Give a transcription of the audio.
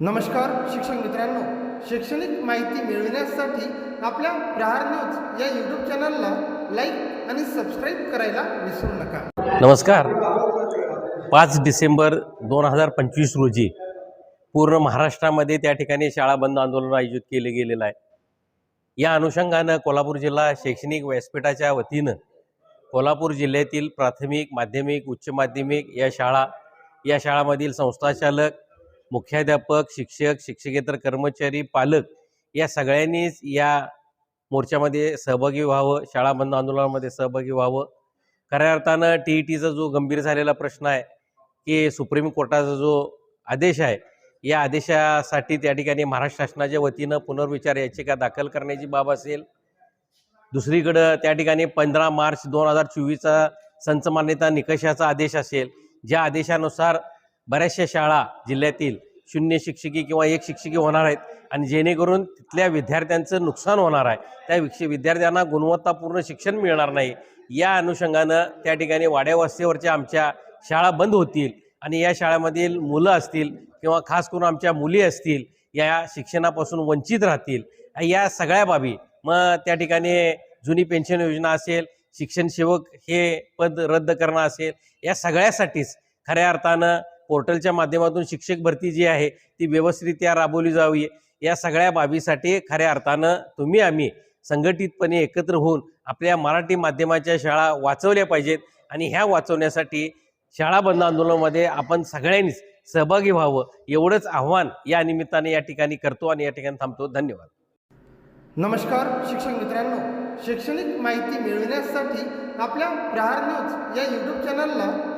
नमस्कार शिक्षक मित्रांनो. शैक्षणिक माहिती मिळविण्यासाठी आपल्या प्रहार न्यूज या यूट्यूब चॅनलला लाईक आणि सबस्क्राईब करायला विसरू नका. नमस्कार. पाच डिसेंबर दोन हजार पंचवीस रोजी पूर्ण महाराष्ट्रामध्ये त्या ठिकाणी शाळा बंद आंदोलन आयोजित केले गेलेलं आहे. या अनुषंगानं कोल्हापूर जिल्हा शैक्षणिक व्यासपीठाच्या वतीनं कोल्हापूर जिल्ह्यातील प्राथमिक माध्यमिक उच्च माध्यमिक या शाळा या शाळामधील संस्थाचालक मुख्याध्यापक शिक्षक शिक्षकेतर कर्मचारी पालक या सगळ्यांनीच या मोर्चामध्ये सहभागी व्हावं शाळा बंद आंदोलनामध्ये सहभागी व्हावं. खऱ्या अर्थानं टी ई टीचा जो गंभीर झालेला प्रश्न आहे की सुप्रीम कोर्टाचा जो आदेश आहे या आदेशासाठी त्या ठिकाणी महाराष्ट्र शासनाच्या वतीनं पुनर्विचार याचिका दाखल करण्याची बाब असेल. दुसरीकडं त्या ठिकाणी पंधरा मार्च दोन हजार चोवीसचा संच मान्यता निकषाचा आदेश असेल. ज्या आदेशानुसार बऱ्याचशा शाळा जिल्ह्यातील शून्य शिक्षकी किंवा एक शिक्षकी होणार आहेत आणि जेणेकरून तिथल्या विद्यार्थ्यांचं नुकसान होणार आहे. त्या विक्ष विद्यार्थ्यांना गुणवत्तापूर्ण शिक्षण मिळणार नाही. या अनुषंगानं त्या ठिकाणी वाड्यावस्तीवरच्या आमच्या शाळा बंद होतील आणि या शाळेमधील मुलं असतील किंवा खास करून आमच्या मुली असतील या शिक्षणापासून वंचित राहतील. या सगळ्या बाबी मग त्या ठिकाणी जुनी पेन्शन योजना असेल शिक्षण सेवक हे पद रद्द करणं असेल या सगळ्यासाठीच खऱ्या अर्थानं पोर्टलच्या माध्यमातून शिक्षक भरती जी आहे ती व्यवस्थितरित्या राबवली जावी. या सगळ्या बाबीसाठी खऱ्या अर्थानं तुम्ही आम्ही संघटितपणे एकत्र होऊन आपल्या मराठी माध्यमाच्या शाळा वाचवल्या पाहिजेत आणि ह्या वाचवण्यासाठी शाळा बंद आंदोलनामध्ये आपण सगळ्यांनीच सहभागी व्हावं एवढंच आव्हान या निमित्ताने या ठिकाणी करतो आणि या ठिकाणी थांबतो. धन्यवाद. नमस्कार शिक्षक मित्रांनो. शैक्षणिक माहिती मिळविण्यासाठी आपल्या प्रहार न्यूज या यूट्यूब चॅनलला